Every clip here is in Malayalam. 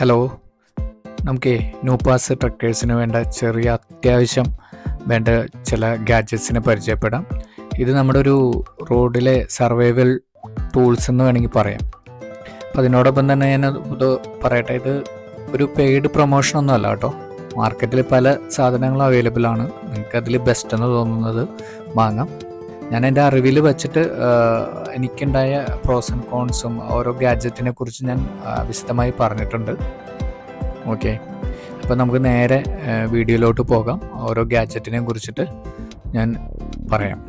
ഹലോ നമുക്ക് നൂപ്പാസ് ട്രക്കേഴ്സിന് വേണ്ട ചെറിയ അത്യാവശ്യം വേണ്ട ചില ഗാഡ്ജറ്റ്സിനെ പരിചയപ്പെടാം. ഇത് നമ്മുടെ ഒരു റോഡിലെ സർവൈവൽ ടൂൾസ് എന്ന് വേണമെങ്കിൽ പറയാം. അപ്പം അതിനോടൊപ്പം തന്നെ ഞാൻ ഇത് പറയട്ടെ ഇത് ഒരു പെയ്ഡ് പ്രൊമോഷൻ ഒന്നും അല്ല കേട്ടോ. മാർക്കറ്റിൽ പല സാധനങ്ങളും അവൈലബിൾ ആണ്. നിങ്ങൾക്ക് അതിൽ ബെസ്റ്റ് എന്ന് തോന്നുന്നത് വാങ്ങാം. ഞാൻ എന്റെ അറിവിൽ വെച്ചിട്ട് എനിക്കുണ്ടായ പ്രോസ് ആൻഡ് കോൺസും ഓരോ ഗാഡ്ജറ്റിനെ കുറിച്ച് ഞാൻ വിശദമായി പറഞ്ഞിട്ടുണ്ട്. ഓക്കെ അപ്പോൾ നമുക്ക് നേരെ വീഡിയോയിലോട്ട് പോകാം. ഓരോ ഗാഡ്ജറ്റിനെ കുറിച്ചിട്ട് ഞാൻ പറയാം.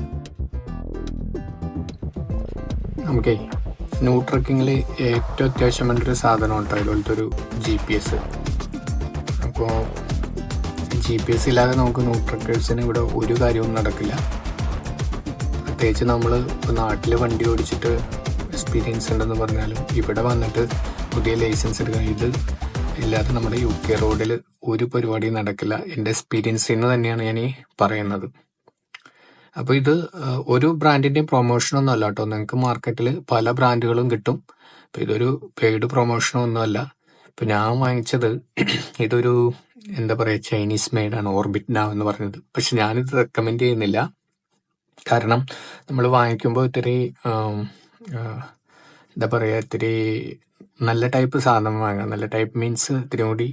നമുക്ക് ന്യൂ ട്രക്കിങ്ങിൽ ഏറ്റവും അത്യാവശ്യം വേണ്ടൊരു സാധനം കേട്ടോ അതുപോലത്തെ ഒരു ജി പി എസ് അപ്പോൾ ജി പി എസ് ഇല്ലാതെ നമുക്ക് ന്യൂ ട്രക്കേഴ്സിന് ഇവിടെ ഒരു കാര്യവും നടക്കില്ല. പ്രത്യേകിച്ച് നമ്മൾ നാട്ടിൽ വണ്ടി ഓടിച്ചിട്ട് എക്സ്പീരിയൻസ് ഉണ്ടെന്ന് പറഞ്ഞാലും ഇവിടെ വന്നിട്ട് പുതിയ ലൈസൻസ് എടുക്കാൻ ഇത് ഇല്ലാതെ നമ്മുടെ യു കെ റോഡിൽ ഒരു പരിപാടി നടക്കില്ല. എന്റെ എക്സ്പീരിയൻസ് നിന്ന് തന്നെയാണ് ഞാൻ ഈ പറയുന്നത്. അപ്പോൾ ഇത് ഒരു ബ്രാൻഡിന്റെയും പ്രൊമോഷനൊന്നും അല്ല കേട്ടോ. നിങ്ങൾക്ക് മാർക്കറ്റിൽ പല ബ്രാൻഡുകളും കിട്ടും. അപ്പോൾ ഇതൊരു പെയ്ഡ് പ്രൊമോഷൻ ഒന്നുമല്ല ഇപ്പം ഞാൻ വാങ്ങിച്ചത് ഇതൊരു എന്താ പറയുക ചൈനീസ് മെയ്ഡാണ് ഓർബിറ്റ് നാവ് എന്ന് പറഞ്ഞത് പക്ഷെ ഞാനിത് റെക്കമെൻഡ് ചെയ്യുന്നില്ല. കാരണം നമ്മൾ വാങ്ങിക്കുമ്പോൾ ഇത്തിരി എന്താ പറയുക ഇത്തിരി നല്ല ടൈപ്പ് സാധനം വാങ്ങാം. നല്ല ടൈപ്പ് മീൻസ് ഇത്തിരി കൂടി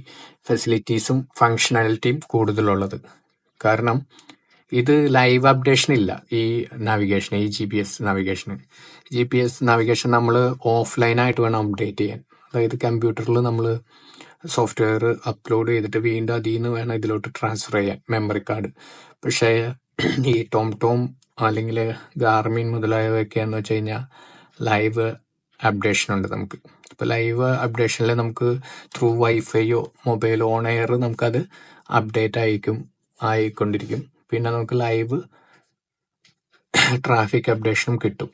ഫെസിലിറ്റീസും ഫങ്ഷണാലിറ്റിയും കൂടുതലുള്ളത്. കാരണം ഇത് ലൈവ് അപ്ഡേഷൻ ഇല്ല. ഈ നാവിഗേഷൻ ഈ ജി പി എസ് നാവിഗേഷന്. ജി പി എസ് നാവിഗേഷൻ നമ്മൾ ഓഫ്ലൈനായിട്ട് വേണം അപ്ഡേറ്റ് ചെയ്യാൻ. അതായത് കമ്പ്യൂട്ടറിൽ നമ്മൾ സോഫ്റ്റ്വെയർ അപ്ലോഡ് ചെയ്തിട്ട് വീണ്ടും അതിൽ നിന്ന് വേണം ഇതിലോട്ട് ട്രാൻസ്ഫർ ചെയ്യാൻ മെമ്മറി കാർഡ്. പക്ഷേ ഈ ടോം ടോം അല്ലെങ്കിൽ ഗാർമിൻ മുതലായവയൊക്കെ എന്ന് വെച്ച് കഴിഞ്ഞാൽ ലൈവ് അപ്ഡേഷൻ ഉണ്ട് നമുക്ക്. ഇപ്പോൾ ലൈവ് അപ്ഡേഷനിൽ നമുക്ക് ത്രൂ വൈഫൈയോ മൊബൈൽ ഓൺ എയർ നമുക്കത് അപ്ഡേറ്റ് ആയിരിക്കും ആയിക്കൊണ്ടിരിക്കും. പിന്നെ നമുക്ക് ലൈവ് ട്രാഫിക് അപ്ഡേഷനും കിട്ടും.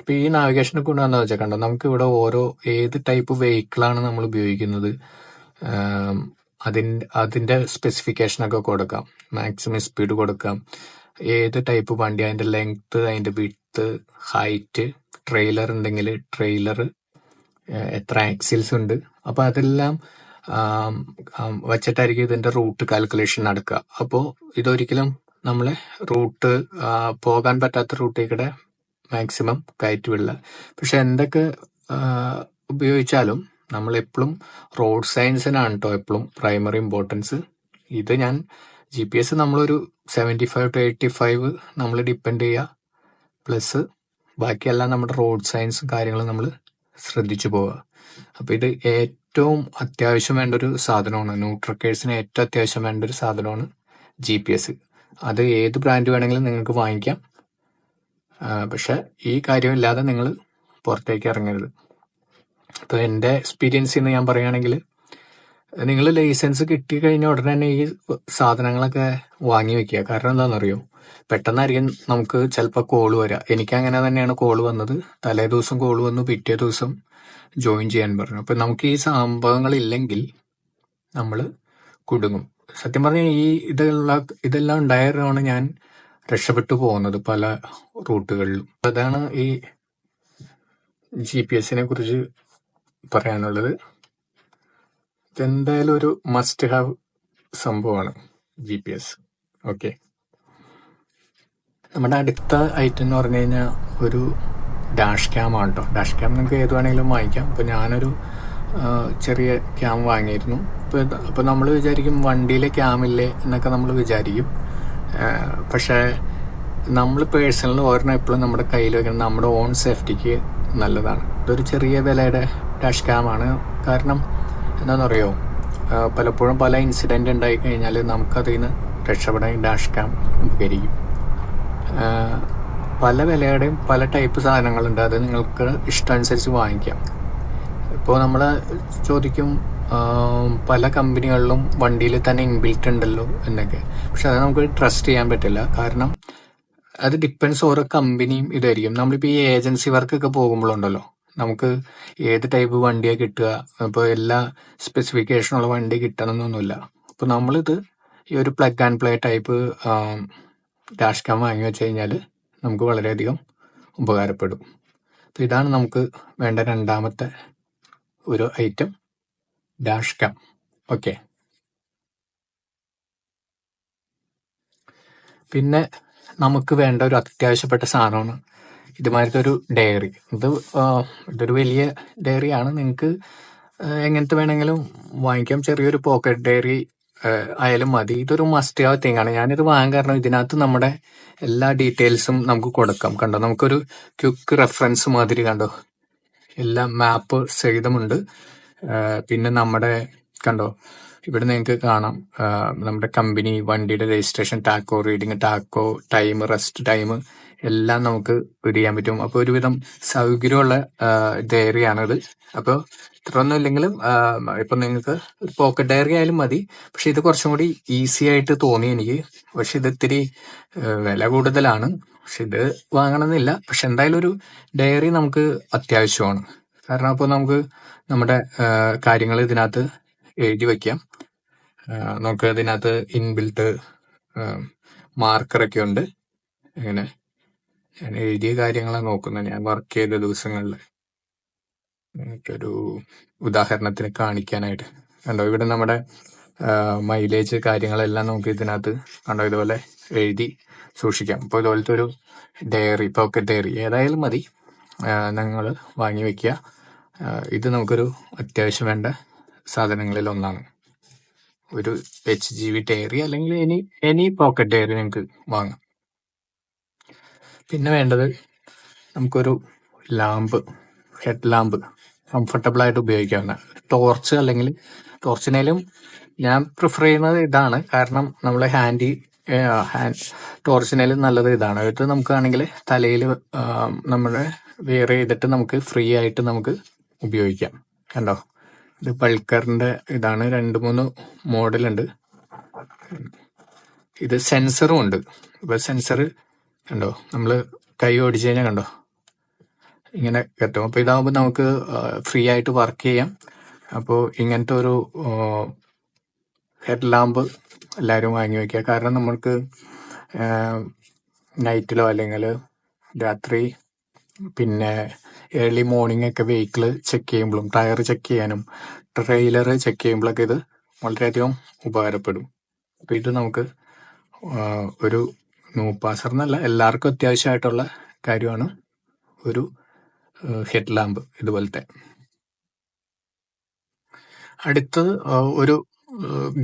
ഇപ്പോൾ ഈ നാവിഗേഷനെ കൊണ്ടുവന്നു വെച്ചാൽ കണ്ടോ നമുക്ക് ഇവിടെ ഓരോ ഏത് ടൈപ്പ് വെഹിക്കിളാണ് നമ്മൾ ഉപയോഗിക്കുന്നത് അതിന്റെ അതിന്റെ സ്പെസിഫിക്കേഷനൊക്കെ കൊടുക്കാം. മാക്സിമം സ്പീഡ് കൊടുക്കാം. ഏത് ടൈപ്പ് വണ്ടി അതിന്റെ ലെങ്ത് അതിന്റെ വിഡ്ത്ത് ഹൈറ്റ് ട്രെയിലർ ഉണ്ടെങ്കിൽ ട്രെയിലർ എത്ര ആക്സിൽസ് ഉണ്ട്. അപ്പോൾ അതെല്ലാം വച്ചിട്ടായിരിക്കും ഇതിന്റെ റൂട്ട് കാൽക്കുലേഷൻ നടക്കുക. അപ്പോൾ ഇതൊരിക്കലും നമ്മളെ റൂട്ട് പോകാൻ പറ്റാത്ത റൂട്ടിൽ മാക്സിമം കയറ്റി വിടില്ല പക്ഷെ എന്തൊക്കെ ഉപയോഗിച്ചാലും നമ്മൾ എപ്പോഴും റോഡ് സയൻസിനാണ് കേട്ടോ എപ്പോഴും പ്രൈമറി ഇമ്പോർട്ടൻസ് ഇത് ഞാൻ ജി പി എസ് നമ്മളൊരു seventy five to eighty five നമ്മൾ ഡിപ്പെൻഡ് ചെയ്യുക പ്ലസ് ബാക്കിയെല്ലാം നമ്മുടെ റോഡ് സയൻസും കാര്യങ്ങളും നമ്മൾ ശ്രദ്ധിച്ചു പോവുക അപ്പോൾ ഇത് ഏറ്റവും അത്യാവശ്യം വേണ്ട ഒരു സാധനമാണ്. ന്യൂട്രക്കേഴ്സിന് ഏറ്റവും അത്യാവശ്യം വേണ്ട ഒരു സാധനമാണ് ജി പി എസ് അത് ഏത് ബ്രാൻഡ് വേണമെങ്കിലും നിങ്ങൾക്ക് വാങ്ങിക്കാം. പക്ഷേ ഈ കാര്യമില്ലാതെ നിങ്ങൾ പുറത്തേക്ക് ഇറങ്ങരുത്. അപ്പോൾ എന്റെ എക്സ്പീരിയൻസിൽ നിന്ന് ഞാൻ പറയുകയാണെങ്കിൽ നിങ്ങൾ ലൈസൻസ് കിട്ടി കഴിഞ്ഞ ഉടനെ തന്നെ ഈ സാധനങ്ങളൊക്കെ വാങ്ങി വെക്കുക. കാരണം എന്താണെന്നറിയോ? പെട്ടെന്നായിരിക്കും നമുക്ക് ചിലപ്പോൾ കോൾ വരാം. എനിക്ക് അങ്ങനെ തന്നെയാണ് കോൾ വന്നത്. തലേ ദിവസം കോൾ വന്നു പിറ്റേ ദിവസം ജോയിൻ ചെയ്യാൻ പറഞ്ഞു. അപ്പം നമുക്ക് ഈ സംഭവങ്ങളില്ലെങ്കിൽ നമ്മൾ കുടുങ്ങും. സത്യം പറഞ്ഞാൽ ഈ ഇതെല്ലാം ഇതെല്ലാം ഉണ്ടായതാണ് ഞാൻ രക്ഷപ്പെട്ടു പോകുന്നത് പല റൂട്ടുകളിലും. അതാണ് ഈ ജി പി എസിനെ കുറിച്ച് പറയാനുള്ളത്. ഇതെന്തായാലും ഒരു മസ്റ്റ് ഹാവ് സംഭവമാണ് ജി പി എസ് ഓക്കെ നമ്മുടെ അടുത്ത ഐറ്റം എന്ന് പറഞ്ഞു കഴിഞ്ഞാൽ ഒരു ഡാഷ് ക്യാം ആണ് കേട്ടോ ഡാഷ് ക്യാം നിങ്ങൾക്ക് ഏത് വേണമെങ്കിലും വാങ്ങിക്കാം. അപ്പോൾ ഞാനൊരു ചെറിയ ക്യാം വാങ്ങിയിരുന്നു. അപ്പോൾ അപ്പോൾ നമ്മൾ വിചാരിക്കും വണ്ടിയിലെ ക്യാമില്ലേ എന്നൊക്കെ നമ്മൾ വിചാരിക്കും. പക്ഷേ നമ്മൾ പേഴ്സണൽ ഒരെണ്ണം എപ്പോഴും നമ്മുടെ കയ്യിൽ വെക്കണം. നമ്മുടെ ഓൺ സേഫ്റ്റിക്ക് നല്ലതാണ്. ഇതൊരു ചെറിയ വിലയുടെ ഡാഷ് ക്യാമാണ് കാരണം എന്താണെന്നറിയോ പലപ്പോഴും പല ഇൻസിഡന്റ് ഉണ്ടായി കഴിഞ്ഞാൽ നമുക്കതിൽ നിന്ന് രക്ഷപ്പെടാൻ ഡാഷ് ക്യാം ഉപകരിക്കും. പല വിലയുടെയും പല ടൈപ്പ് സാധനങ്ങളുണ്ട്. അത് നിങ്ങൾക്ക് ഇഷ്ടമനുസരിച്ച് വാങ്ങിക്കാം. ഇപ്പോൾ നമ്മൾ ചോദിക്കും പല കമ്പനികളിലും വണ്ടിയിൽ തന്നെ ഇൻബിൽറ്റ് ഉണ്ടല്ലോ എന്നൊക്കെ. പക്ഷെ അത് നമുക്ക് ട്രസ്റ്റ് ചെയ്യാൻ പറ്റില്ല. കാരണം അത് ഡിപ്പെൻസ് ഓരോ കമ്പനിയും ഇതായിരിക്കും. നമ്മളിപ്പോൾ ഈ ഏജൻസി വർക്കൊക്കെ പോകുമ്പോഴുണ്ടല്ലോ. നമുക്ക് ഏത് ടൈപ്പ് വണ്ടിയാണ് കിട്ടുക? ഇപ്പോൾ എല്ലാ സ്പെസിഫിക്കേഷനുള്ള വണ്ടി കിട്ടണമെന്നൊന്നുമില്ല അപ്പോൾ നമ്മളിത് ഈ ഒരു plug and play type dash cam വാങ്ങി വെച്ച് കഴിഞ്ഞാൽ നമുക്ക് വളരെയധികം ഉപകാരപ്പെടും. അപ്പോൾ ഇതാണ് നമുക്ക് വേണ്ട രണ്ടാമത്തെ ഒരു ഐറ്റം ഡാഷ് ക്യാം ഓക്കെ പിന്നെ നമുക്ക് വേണ്ട ഒരു അത്യാവശ്യപ്പെട്ട സാധനമാണ് ഇതുമാതിരത്തെ ഒരു ഡയറി. ഇത് ഇതൊരു വലിയ ഡയറിയാണ്. നിങ്ങൾക്ക് എങ്ങനത്തെ വേണമെങ്കിലും വാങ്ങിക്കാം. ചെറിയൊരു പോക്കറ്റ് ഡയറി ആയാലും മതി. ഇതൊരു മസ്റ്റ് ആവ തിങ് ആണ്. ഞാനിത് വാങ്ങാൻ കാരണം ഇതിനകത്ത് നമ്മുടെ എല്ലാ ഡീറ്റെയിൽസും നമുക്ക് കൊടുക്കാം. കണ്ടോ? നമുക്കൊരു ക്വിക്ക് റെഫറൻസ് മാതിരി കണ്ടോ? എല്ലാ മാപ്പ് സഹിതമുണ്ട്. പിന്നെ നമ്മുടെ കണ്ടോ? ഇവിടെ നിങ്ങൾക്ക് കാണാം. നമ്മുടെ കമ്പനി വണ്ടിയുടെ registration tacho reading tacho time rest time എല്ലാം നമുക്ക് ഇത് ചെയ്യാൻ പറ്റും. അപ്പോൾ ഒരുവിധം സൗകര്യമുള്ള ഡയറിയാണിത് അപ്പോൾ ഇത്രയൊന്നും ഇല്ലെങ്കിലും ഇപ്പൊ നിങ്ങൾക്ക് പോക്കറ്റ് ഡയറി ആയാലും മതി. പക്ഷെ ഇത് കുറച്ചും കൂടി ഈസി ആയിട്ട് തോന്നി എനിക്ക്. പക്ഷെ ഇത് ഇത്തിരി വില കൂടുതലാണ്. പക്ഷെ ഇത് വാങ്ങണമെന്നില്ല. പക്ഷെ എന്തായാലും ഒരു ഡയറി നമുക്ക് അത്യാവശ്യമാണ്. കാരണം അപ്പോൾ നമുക്ക് നമ്മുടെ കാര്യങ്ങൾ ഇതിനകത്ത് എഴുതി വയ്ക്കാം നമുക്ക് ഇതിനകത്ത് ഇൻബിൽട്ട് മാർക്കറൊക്കെ ഉണ്ട്. അങ്ങനെ ഞാൻ എഴുതിയ കാര്യങ്ങളാണ് നോക്കുന്നത്. ഞാൻ വർക്ക് ചെയ്ത ദിവസങ്ങളിൽ എനിക്കൊരു ഉദാഹരണത്തിന് കാണിക്കാനായിട്ട്. കണ്ടോ? ഇവിടെ നമ്മുടെ മൈലേജ് കാര്യങ്ങളെല്ലാം നമുക്ക് ഇതിനകത്ത് കണ്ടോ? ഇതുപോലെ എഴുതി സൂക്ഷിക്കാം. അപ്പോൾ ഇതുപോലത്തെ ഒരു ഡയറി പോക്കറ്റ് ഡയറി ഏതായാലും മതി. ഞങ്ങൾ വാങ്ങി വെക്കുക ഇത് നമുക്കൊരു അത്യാവശ്യം വേണ്ട സാധനങ്ങളിൽ ഒന്നാണ്. ഒരു എച്ച് ജി വി ഡയറി അല്ലെങ്കിൽ എനി എനി പോക്കറ്റ് ഡയറി നിങ്ങൾക്ക് വാങ്ങാം. പിന്നെ വേണ്ടത് നമുക്കൊരു ലാമ്പ് ഹെഡ് ലാമ്പ് കംഫർട്ടബിൾ ആയിട്ട് ഉപയോഗിക്കാവുന്ന ടോർച്ച് അല്ലെങ്കിൽ ടോർച്ചിനേലും ഞാൻ പ്രിഫർ ചെയ്യുന്നത് ഇതാണ്. കാരണം നമ്മളെ ഹാൻഡി ഹാൻഡ് ടോർച്ചിനേലും നല്ലത് ഇതാണ്. ഇത് നമുക്കാണെങ്കിൽ തലയിൽ നമ്മൾ വെയർ ചെയ്തിട്ട് നമുക്ക് ഫ്രീ ആയിട്ട് നമുക്ക് ഉപയോഗിക്കാം. കണ്ടോ? ഇത് പൾക്കറിന്റെ ഇതാണ്. രണ്ട് മൂന്ന് മോഡലുണ്ട് ഇത് സെൻസറും ഉണ്ട്. ഇപ്പോൾ സെൻസർ കണ്ടോ? നമ്മൾ കൈ ഓടിച്ചു കഴിഞ്ഞാൽ കണ്ടോ? ഇങ്ങനെ കെട്ടും. അപ്പോൾ ഇതാകുമ്പോൾ നമുക്ക് ഫ്രീ ആയിട്ട് വർക്ക് ചെയ്യാം. അപ്പോൾ ഇങ്ങനത്തെ ഒരു ഹെഡ് ലാമ്പ് എല്ലാവരും വാങ്ങി വയ്ക്കുക കാരണം നമ്മൾക്ക് നൈറ്റിലോ അല്ലെങ്കിൽ രാത്രി പിന്നെ ഏർലി മോർണിംഗ് ഒക്കെ വെഹിക്കിൾ ചെക്ക് ചെയ്യുമ്പോഴും ടയർ ചെക്ക് ചെയ്യാനും ട്രെയിലർ ചെക്ക് ചെയ്യുമ്പോഴൊക്കെ ഇത് വളരെയധികം ഉപകാരപ്പെടും. അപ്പോൾ ഇത് നമുക്ക് ഒരു നൂപ്പാസർ എന്നല്ല എല്ലാവർക്കും അത്യാവശ്യമായിട്ടുള്ള കാര്യമാണ്. ഒരു ഹെഡ് ലാമ്പ് ഇതുപോലത്തെ. അടുത്തത് ഒരു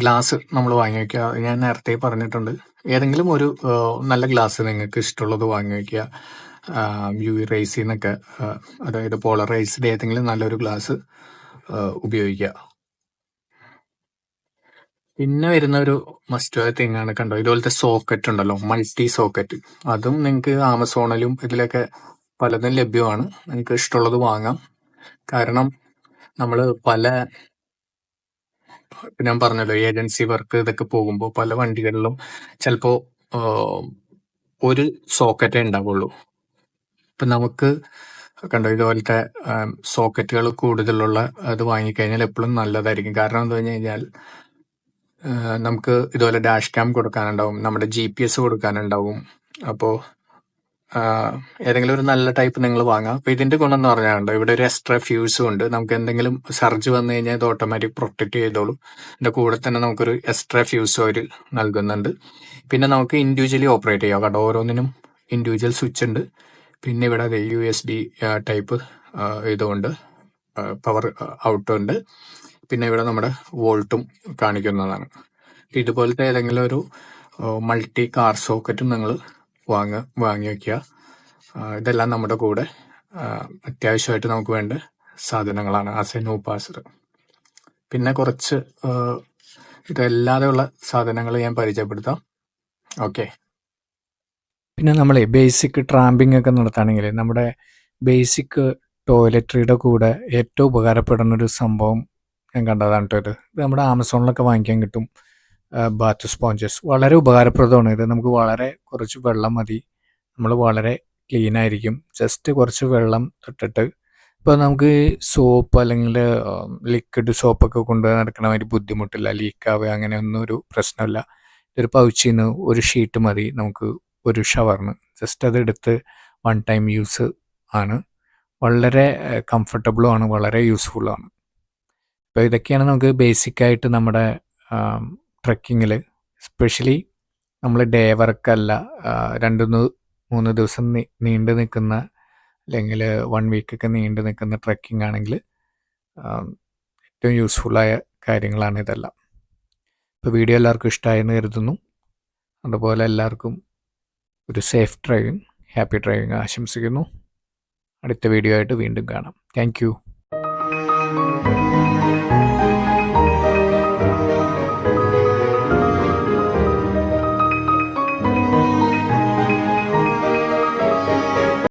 ഗ്ലാസ് നമ്മൾ വാങ്ങി വയ്ക്കുക ഞാൻ നേരത്തെ പറഞ്ഞിട്ടുണ്ട്. ഏതെങ്കിലും ഒരു നല്ല ഗ്ലാസ് നിങ്ങൾക്ക് ഇഷ്ടമുള്ളത് വാങ്ങി വയ്ക്കുക യു വി ആ, അതായത് പോളറൈസ്ഡ് ഏതെങ്കിലും നല്ലൊരു ഗ്ലാസ് ഉപയോഗിക്കുക. പിന്നെ വരുന്ന ഒരു മസ്റ്റ് തിങ് ആണ് കണ്ടോ? ഇതുപോലത്തെ സോക്കറ്റ് ഉണ്ടല്ലോ മൾട്ടി സോക്കറ്റ് അതും നിങ്ങൾക്ക് ആമസോണിലും ഇതിലൊക്കെ പലതും ലഭ്യമാണ്. നിങ്ങൾക്ക് ഇഷ്ടമുള്ളത് വാങ്ങാം. കാരണം നമ്മൾ പല ഞാൻ പറഞ്ഞല്ലോ ഏജൻസി വർക്ക് ഇതൊക്കെ പോകുമ്പോൾ പല വണ്ടികളിലും ചിലപ്പോൾ ഒരു സോക്കറ്റേ ഉണ്ടാവുള്ളൂ. ഇപ്പൊ നമുക്ക് കണ്ടോ ഇതുപോലത്തെ സോക്കറ്റുകൾ കൂടുതലുള്ള അത് വാങ്ങിക്കഴിഞ്ഞാൽ എപ്പോഴും നല്ലതായിരിക്കും. കാരണം എന്താ പറഞ്ഞു കഴിഞ്ഞാൽ നമുക്ക് ഇതുപോലെ ഡാഷ് ക്യാം കൊടുക്കാനുണ്ടാവും. നമ്മുടെ ജി പി എസ് കൊടുക്കാനുണ്ടാവും. അപ്പോൾ ഏതെങ്കിലും ഒരു നല്ല ടൈപ്പ് നിങ്ങൾ വാങ്ങാം. അപ്പോൾ ഇതിന്റെ ഗുണം എന്ന് പറഞ്ഞാൽ ഇവിടെ ഒരു എക്സ്ട്രാ ഫ്യൂസും ഉണ്ട്. നമുക്ക് എന്തെങ്കിലും സർജ് വന്നു കഴിഞ്ഞാൽ ഇത് ഓട്ടോമാറ്റിക് പ്രൊട്ടക്റ്റ് ചെയ്തോളും. ഇതിന്റെ കൂടെ തന്നെ നമുക്കൊരു എക്സ്ട്രാ ഫ്യൂസും അവർ നൽകുന്നുണ്ട്. പിന്നെ നമുക്ക് ഇൻഡിവിജ്വലി ഓപ്പറേറ്റ് ചെയ്യാം. കേട്ടോ ഓരോന്നിനും ഇൻഡിവിജ്വൽ സ്വിച്ച് ഉണ്ട്. പിന്നെ ഇവിടെ അതെ യു എസ് ബി ടൈപ്പ് ഇതുകൊണ്ട് പവർ ഔട്ട് ഉണ്ട്. പിന്നെ ഇവിടെ നമ്മുടെ വോൾട്ടും കാണിക്കുന്നതാണ്. ഇതുപോലത്തെ ഏതെങ്കിലും ഒരു മൾട്ടി കാർ സോക്കറ്റും നിങ്ങൾ വാങ്ങ വാങ്ങി വയ്ക്കുക ഇതെല്ലാം നമ്മുടെ കൂടെ അത്യാവശ്യമായിട്ട് നമുക്ക് വേണ്ട സാധനങ്ങളാണ്. As a passer. പിന്നെ കുറച്ച് ഇതല്ലാതെയുള്ള സാധനങ്ങൾ ഞാൻ പരിചയപ്പെടുത്താം. ഓക്കെ. പിന്നെ നമ്മൾ ബേസിക് ട്രാമ്പിംഗ് ഒക്കെ നടത്തുകയാണെങ്കിൽ നമ്മുടെ ബേസിക് ടോയ്ലറ്ററിയുടെ കൂടെ ഏറ്റവും ഉപകാരപ്പെടുന്ന ഒരു സംഭവം ഞാൻ കണ്ടതാണ് കേട്ടോ ഇത്. നമ്മുടെ ആമസോണിലൊക്കെ വാങ്ങിക്കാൻ കിട്ടും ബാത്ത് സ്പോഞ്ചസ്. വളരെ ഉപകാരപ്രദമാണ് ഇത്. നമുക്ക് വളരെ കുറച്ച് വെള്ളം മതി. നമ്മൾ വളരെ ക്ലീൻ ആയിരിക്കും. ജസ്റ്റ് കുറച്ച് വെള്ളം തൊട്ടിട്ട് ഇപ്പോൾ നമുക്ക് സോപ്പ് അല്ലെങ്കിൽ ലിക്വിഡ് സോപ്പൊക്കെ കൊണ്ട് നടക്കണ ഒരു ബുദ്ധിമുട്ടില്ല. ലീക്കാവുക അങ്ങനെ ഒന്നും ഒരു പ്രശ്നമില്ല. ഒരു പൗച്ചിൽ നിന്ന് ഒരു ഷീറ്റ് മതി നമുക്ക് ഒരു ഷവറിന് ജസ്റ്റ് അത് എടുത്ത് വൺ ടൈം യൂസ് ആണ്. വളരെ കംഫർട്ടബിളും ആണ്. വളരെ യൂസ്ഫുള്ളും ആണ്. അപ്പോൾ ഇതൊക്കെയാണ് നമുക്ക് ബേസിക്കായിട്ട് നമ്മുടെ ട്രക്കിങ്ങിൽ സ്പെഷ്യലി നമ്മൾ ഡേ വർക്കല്ല രണ്ട് മൂന്ന് ദിവസം നീണ്ടു നിൽക്കുന്ന അല്ലെങ്കിൽ വൺ വീക്കൊക്കെ നീണ്ടു നിൽക്കുന്ന ട്രക്കിംഗ് ആണെങ്കിൽ ഏറ്റവും യൂസ്ഫുള്ളായ കാര്യങ്ങളാണ് ഇതെല്ലാം. ഇപ്പോൾ വീഡിയോ എല്ലാവർക്കും ഇഷ്ടമായെന്ന് കരുതുന്നു. അതുപോലെ എല്ലാവർക്കും ഒരു സേഫ് ഡ്രൈവിംഗ് ഹാപ്പി ഡ്രൈവിംഗ് ആശംസിക്കുന്നു. അടുത്ത വീഡിയോ ആയിട്ട് വീണ്ടും കാണാം. താങ്ക്